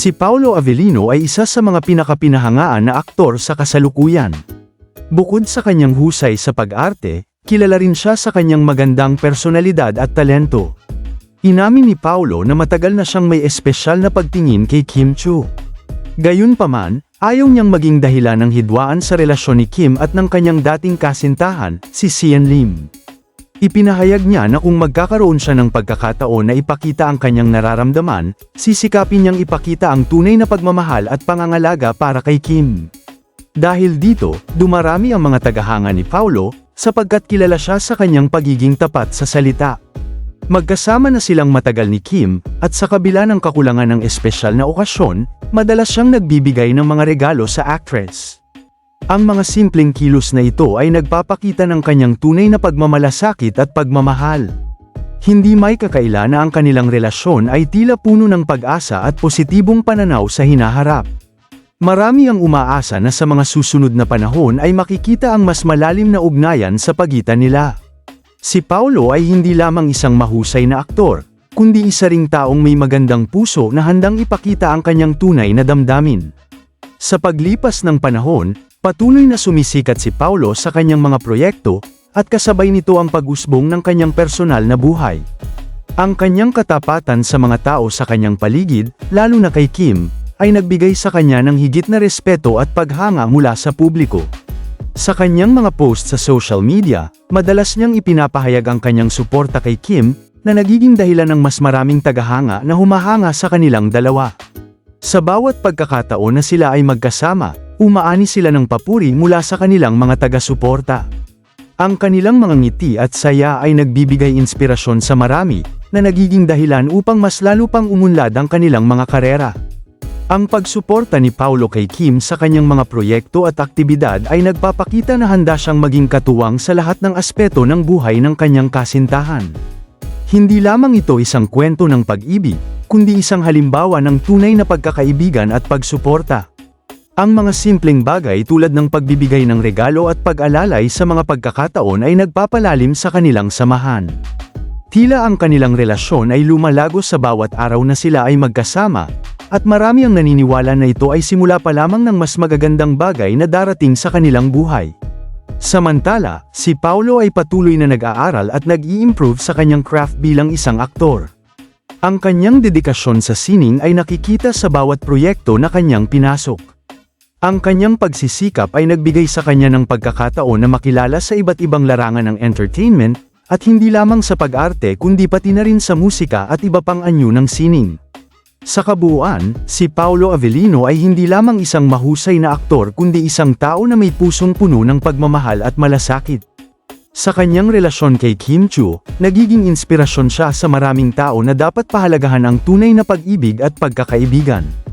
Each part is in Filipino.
Si Paolo Avellino ay isa sa mga pinakapinahangaan na aktor sa kasalukuyan. Bukod sa kanyang husay sa pag-arte, kilala rin siya sa kanyang magandang personalidad at talento. Inamin ni Paolo na matagal na siyang may espesyal na pagtingin kay Kim Chu. Gayunpaman, ayaw niyang maging dahilan ng hidwaan sa relasyon ni Kim at ng kanyang dating kasintahan, si Sian Lim. Ipinahayag niya na kung magkakaroon siya ng pagkakataon na ipakita ang kanyang nararamdaman, sisikapin niyang ipakita ang tunay na pagmamahal at pangangalaga para kay Kim. Dahil dito, dumarami ang mga tagahanga ni Paulo, sapagkat kilala siya sa kanyang pagiging tapat sa salita. Magkasama na silang matagal ni Kim, at sa kabila ng kakulangan ng espesyal na okasyon, madalas siyang nagbibigay ng mga regalo sa actress. Ang mga simpleng kilos na ito ay nagpapakita ng kanyang tunay na pagmamalasakit at pagmamahal. Hindi may kakaila na ang kanilang relasyon ay tila puno ng pag-asa at positibong pananaw sa hinaharap. Marami ang umaasa na sa mga susunod na panahon ay makikita ang mas malalim na ugnayan sa pagitan nila. Si Paulo ay hindi lamang isang mahusay na aktor, kundi isa ring taong may magandang puso na handang ipakita ang kanyang tunay na damdamin. Sa paglipas ng panahon, patuloy na sumisikat si Paulo sa kanyang mga proyekto, at kasabay nito ang pag-usbong ng kanyang personal na buhay. Ang kanyang katapatan sa mga tao sa kanyang paligid, lalo na kay Kim, ay nagbigay sa kanya ng higit na respeto at paghanga mula sa publiko. Sa kanyang mga post sa social media, madalas niyang ipinapahayag ang kanyang suporta kay Kim, na nagiging dahilan ng mas maraming tagahanga na humahanga sa kanilang dalawa. Sa bawat pagkakataon na sila ay magkasama, umaani sila ng papuri mula sa kanilang mga taga-suporta. Ang kanilang mga ngiti at saya ay nagbibigay inspirasyon sa marami, na nagiging dahilan upang mas lalo pang umunlad ang kanilang mga karera. Ang pagsuporta ni Paulo kay Kim sa kanyang mga proyekto at aktibidad ay nagpapakita na handa siyang maging katuwang sa lahat ng aspeto ng buhay ng kanyang kasintahan. Hindi lamang ito isang kwento ng pag-ibig, kundi isang halimbawa ng tunay na pagkakaibigan at pagsuporta. Ang mga simpleng bagay tulad ng pagbibigay ng regalo at pag-alalay sa mga pagkakataon ay nagpapalalim sa kanilang samahan. Tila ang kanilang relasyon ay lumalago sa bawat araw na sila ay magkasama, at marami ang naniniwala na ito ay simula pa lamang ng mas magagandang bagay na darating sa kanilang buhay. Samantala, si Paulo ay patuloy na nag-aaral at nag-i-improve sa kanyang craft bilang isang aktor. Ang kanyang dedikasyon sa sining ay nakikita sa bawat proyekto na kanyang pinasok. Ang kanyang pagsisikap ay nagbigay sa kanya ng pagkakataon na makilala sa iba't ibang larangan ng entertainment, at hindi lamang sa pag-arte kundi pati na rin sa musika at iba pang anyo ng sining. Sa kabuuan, si Paolo Avellino ay hindi lamang isang mahusay na aktor kundi isang tao na may pusong puno ng pagmamahal at malasakit. Sa kanyang relasyon kay Kim Chu, nagiging inspirasyon siya sa maraming tao na dapat pahalagahan ang tunay na pag-ibig at pagkakaibigan.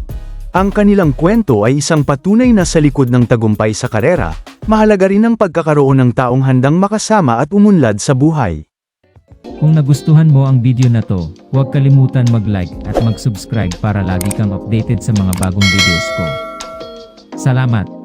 Ang kanilang kwento ay isang patunay na sa likod ng tagumpay sa karera, mahalaga rin ang pagkakaroon ng taong handang makasama at umunlad sa buhay. Kung nagustuhan mo ang video na to, huwag kalimutan mag-like at mag-subscribe para lagi kang updated sa mga bagong videos ko. Salamat!